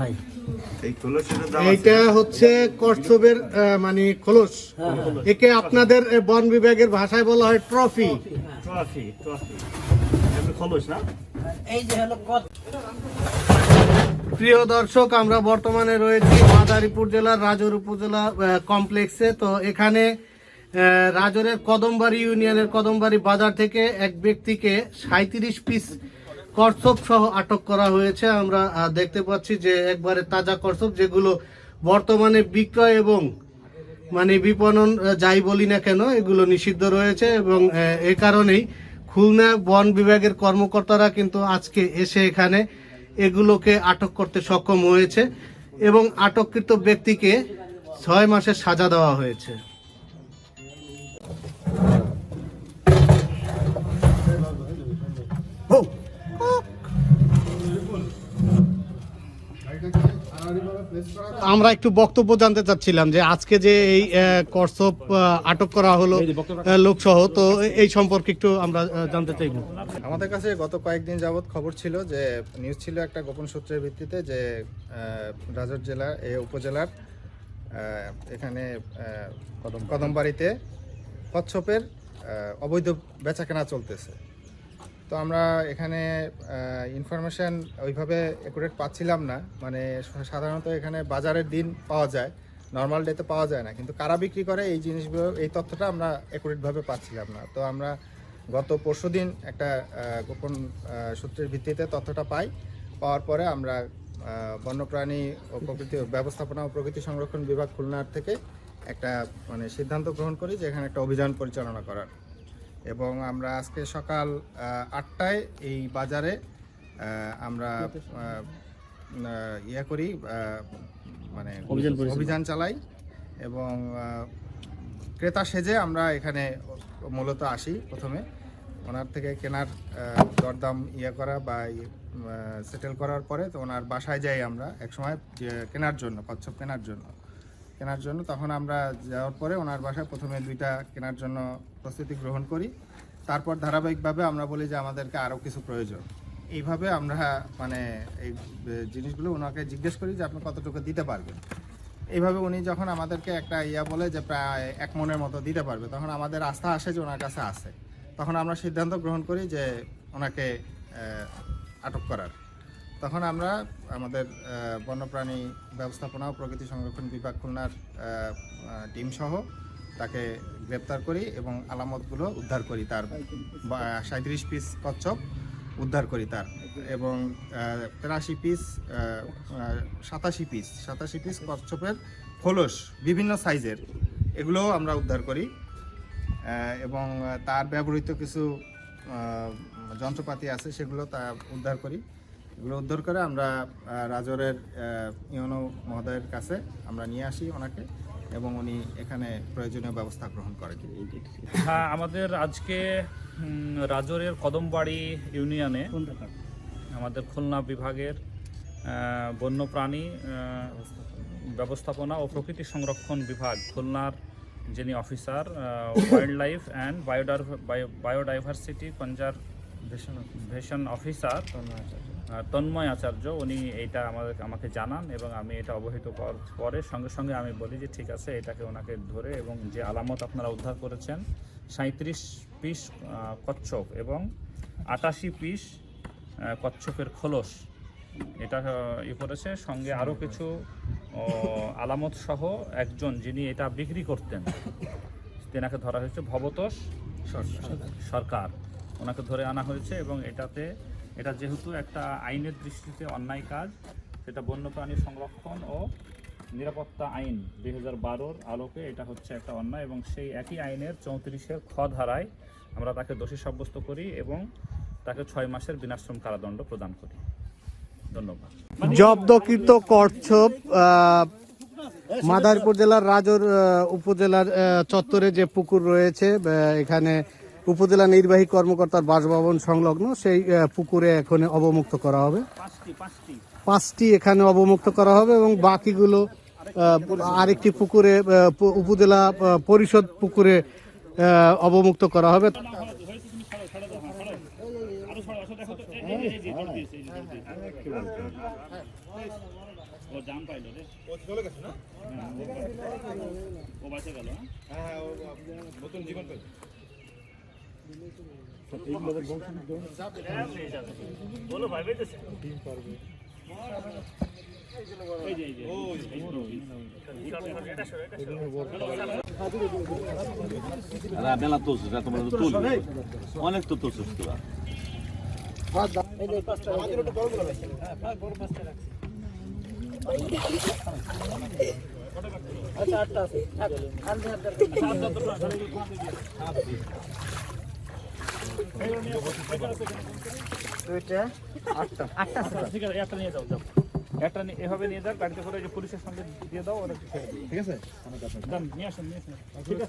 হয় এইটা হচ্ছে কচ্ছপের মানে খোলস। একে আপনাদের বন বিভাগের ভাষায় বলা হয় ট্রফি। Trophy trophy. এটা না? এই যে হলো প্রিয় দর্শক আমরা বর্তমানে রয়েছি মাদারীপুর জেলার রাজর উপজেলা কমপ্লেক্সে। তো এখানে রাজরের কদমবাড়ি ইউনিয়নের কদমবাড়ি বাজার থেকে এক ব্যক্তিকে সাঁত্রিশ পিস কচ্ছপ সহ আটক করা হয়েছে। আমরা দেখতে পাচ্ছি যে একবারে তাজা কচ্ছপ যেগুলো বর্তমানে বিক্রয় এবং মানে বিপণন যাই বলি না কেন, এগুলো নিষিদ্ধ রয়েছে এবং এ কারণেই খুলনা বন বিভাগের কর্মকর্তারা কিন্তু আজকে এসে এখানে এগুলোকে আটক করতে সক্ষম হয়েছে এবং আটককৃত ব্যক্তিকে ছয় মাসের সাজা দেওয়া হয়েছে। আমরা একটু বক্তব্য জানতে চাচ্ছিলাম যে আজকে যে এই কর্সপ আটক করা হলো লোকসহ তো এই সম্পর্কে একটু আমরা জানতে চাইব। আমাদের কাছে গত কয়েকদিন যাবৎ খবর ছিল যে নিউজ ছিল একটা গোপন সূত্রের ভিত্তিতে যে রাজর জেলা এ উপজেলার এখানে আহ, কদমবাড়িতে কচ্ছপের অবৈধ বেচাকেনা চলতেছে। তো আমরা এখানে ইনফরমেশন ওইভাবে একুরেট পাচ্ছিলাম না। মানে সাধারণত এখানে বাজারের দিন পাওয়া যায় নর্মাল ডেতে পাওয়া যায় না। কিন্তু কারা বিক্রি করে এই জিনিসগুলো, এই তথ্যটা আমরা একুরেটভাবে পাচ্ছিলাম না। তো আমরা গত পরশুদিন একটা গোপন সূত্রের ভিত্তিতে তথ্যটা পাই। পাওয়ার পরে আমরা বন্যপ্রাণী ও প্রকৃতি ব্যবস্থাপনা ও প্রকৃতি সংরক্ষণ বিভাগ খুলনার থেকে একটা মানে সিদ্ধান্ত গ্রহণ করি যে এখানে একটা অভিযান পরিচালনা করার। এবং আমরা আজকে সকাল আটটায় এই বাজারে আমরা ইয়ে করি মানে অভিযান চালাই এবং ক্রেতা সেজে আমরা এখানে মূলত আসি প্রথমে। ওনার থেকে কেনার দরদাম ইয়ে করা বা সেটেল করার পরে তো ওনার বাসায় যাই আমরা একসময় কেনার জন্য কচ্ছপ কেনার জন্য। কেনার জন্য, তখন আমরা যাওয়ার পরে ওনার বাসায় প্রথমে দুইটা কেনার জন্য প্রস্তুতি গ্রহণ করি। তারপর ধারাবাহিকভাবে আমরা বলি যে আমাদেরকে আরও কিছু প্রয়োজন। এইভাবে আমরা মানে এই জিনিসগুলো ওনাকে জিজ্ঞেস করি যে আপনি কতটুকু দিতে পারবেন। এইভাবে উনি যখন আমাদেরকে একটা ইয়া বলে যে প্রায় এক মনের মতো দিতে পারবে, তখন আমাদের আস্থা আসে যে ওনার কাছে আসে তখন আমরা সিদ্ধান্ত গ্রহণ করি যে ওনাকে আটক করার। তখন আমরা, আমাদের বন্যপ্রাণী ব্যবস্থাপনা ও প্রকৃতি সংরক্ষণ বিভাগ খুলনার টিম সহ তাকে গ্রেপ্তার করি এবং আলামতগুলো উদ্ধার করি তার সাঁত্রিশ পিস কচ্ছপ উদ্ধার করি তার এবং তেরাশি পিস সাতাশি পিস সাতাশি পিস কচ্ছপের খোলস বিভিন্ন সাইজের এগুলোও আমরা উদ্ধার করি এবং তার ব্যবহৃত কিছু যন্ত্রপাতি আছে সেগুলো তা উদ্ধার করি। এগুলো উদ্ধার করে আমরা রাজরের ইউনো মহোদয়ের কাছে আমরা নিয়ে আসি ওনাকে এবং উনি এখানে প্রয়োজনীয় ব্যবস্থা গ্রহণ করেন হ্যাঁ আমাদের আজকে রাজরের কদমবাড়ি ইউনিয়নে আমাদের খুলনা বিভাগের বন্যপ্রাণী ব্যবস্থাপনা ও প্রকৃতি সংরক্ষণ বিভাগ খুলনার যিনি officer wildlife and biodiversity conservation officer uh, Tanmay Acharya উনি এইটা আমাদের আমাকে জানান এবং আমি এটা অবহিত করার পরে সঙ্গে সঙ্গে আমি বলি যে ঠিক আছে এটাকে ওনাকে ধরে এবং যে আলামত আপনারা উদ্ধার করেছেন সাঁত্রিশ পিস কচ্ছপ এবং আটাশি পিস কচ্ছপের খোলস। এটা ই করেছে সঙ্গে আরও কিছু আলামত সহ একজন যিনি এটা বিক্রি করতেন তেনাকে ধরা হয়েছে ভবতোষ সরকার। ওনাকে ধরে আনা হয়েছে এবং এটাতে এটা যেহেতু একটা আইনের দৃষ্টিতে অন্যায় কাজ, সেটা বন্যপ্রাণী সংরক্ষণ ও নিরাপত্তা আইন দুই হাজার আলোকে এটা হচ্ছে একটা অন্যায় এবং সেই একই আইনের চৌত্রিশের খ ধারায় আমরা তাকে দোষী সাব্যস্ত করি এবং তাকে ছয় মাসের বিনাশ্রম কারাদণ্ড প্রদান করি। ধন্যবাদ। জব্দকৃত কচ্ছপ মাদারপুর জেলার রাজর উপজেলার চত্বরে যে পুকুর রয়েছে এখানে উপজেলা নির্বাহী কর্মকর্তার বাসভবন সংলগ্ন সেই পুকুরে এখন অবমুক্ত করা হবে। পাঁচটি পাঁচটি। পাঁচটি এখানে অবমুক্ত করা হবে এবং বাকিগুলো আরেকটি পুকুরে উপজেলা পরিষদ পুকুরে অবমুক্ত করা হবে। আরও সরো সরো আসো দেখো তো এই এই এই যে দৌড় দিয়েছে এই যে দৌড় দিয়েছে ও বলো ভাই বেঁচেছে এটা সরো। মেলা তুলছিস এত বড় তুল অনেক তো তুলছিস তোরা আচ্ছা আটটা। আচ্ছা, ঠিক আছে একটা নিয়ে যাও যাও। একটা নিয়ে- এভাবে নিয়ে যাও গাড়িতে করে যে পুলিশের সঙ্গে দিয়ে দাও ওরা ঠিক আছে? নিয়ে আসুন নিয়ে আসুন। ঠিক আছে।